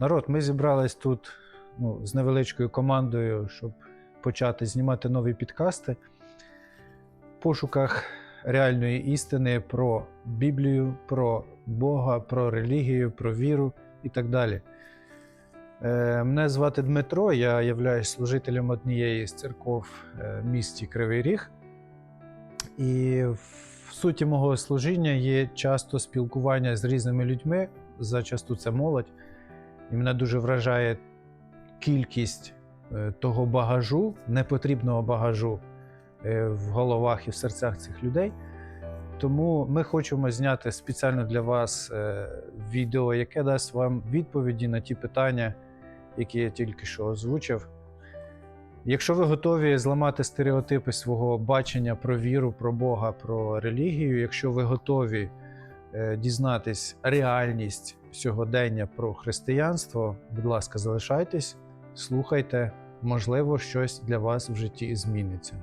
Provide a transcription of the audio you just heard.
Народ, ми зібрались тут ну, з невеличкою командою, щоб почати знімати нові підкасти в пошуках реальної істини про Біблію, про Бога, про релігію, про віру і так далі. Е, Мене звати Дмитро, я являюсь служителем однієї з церков е, в місті Кривий Ріг. І в суті мого служіння є часто спілкування з різними людьми, зачасту це молодь. І мене дуже вражає кількість е, того багажу, непотрібного багажу е, в головах і в серцях цих людей. Тому ми хочемо зняти спеціально для вас е, відео, яке дасть вам відповіді на ті питання, які я тільки що озвучив. Якщо ви готові зламати стереотипи свого бачення про віру, про Бога, про релігію, якщо ви готові дізнатись реальність сьогодення про християнство, будь ласка, залишайтесь, слухайте, можливо, щось для вас в житті зміниться.